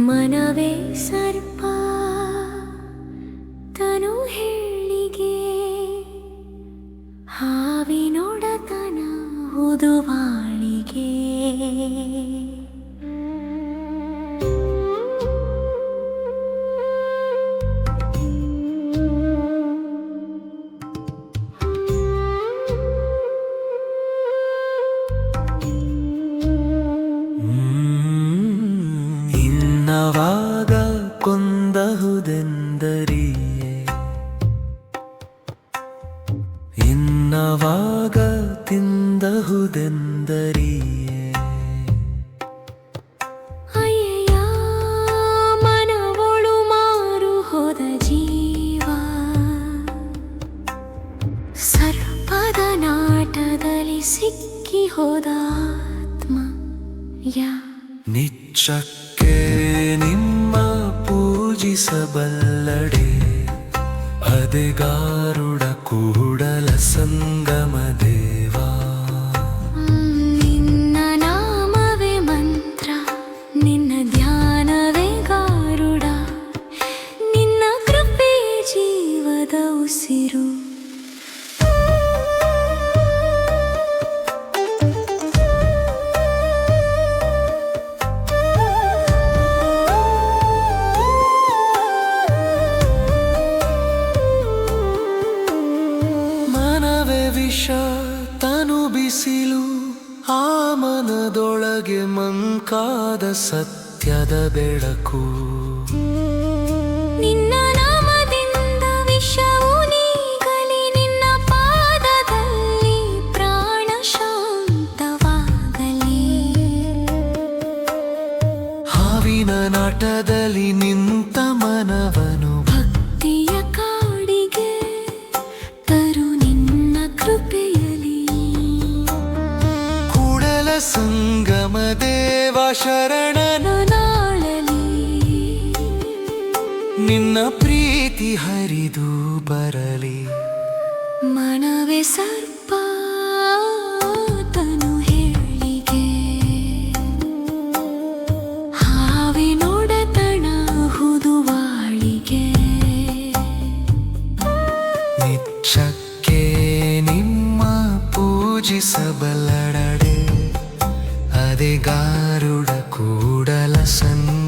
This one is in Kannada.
ಮನವೇ ಸರ್ಪ ತನು ಹೇಳಿಗೆ. ಹಾವಿನೊಡತನ ಹುದುವಾಳಿಗೆ. ಇನ್ನವಾಗ ತಿಂದಹುದೆಂದರಿಯೇ ಅಯ್ಯಯ್ಯ ಮನವೊಳು ಮಾರು ಹೋದ ಜೀವ. ಸರ್ಪದ ನಾಟದಲ್ಲಿ ಸಿಕ್ಕಿ ಹೋದ ಆತ್ಮ ಯಾ. ನಿಚ್ಚಕ್ಕೆ ನಿಮ್ಮ ಪೂಜಿಸಬಲ್ಲಡೆ ಅದೆಗಾರುಡ ಉಸಿರು ಮನವೇ ವಿಷ ತನು ಬಿಸಿಲು ಆ ಮನದೊಳಗೆ ಮಂಕಾದ ಸತ್ಯದ ಬೆಳಕು. ನಾಟದಲ್ಲಿ ನಿಂತ ಮನವನು. ಭಕ್ತಿಯ ಕಾಡಿಗೆ ತರು ನಿನ್ನ ಕೃಪೆಯಲಿ ಕೂಡಲ ಸಂಗಮ ದೇವ ಶರಣನ ನಾಳಲಿ ನಿನ್ನ ಪ್ರೀತಿ ಹರಿದು ಬರಲಿ. ಮನವೇ ಸರ್ವ ಶಕ್ಕೆ ನಿಮ್ಮ ಪೂಜಿಸಬಲ್ಲಡೆ ಅದೇ ಗಾರುಡ ಕೂಡಲ ಸನ್ನ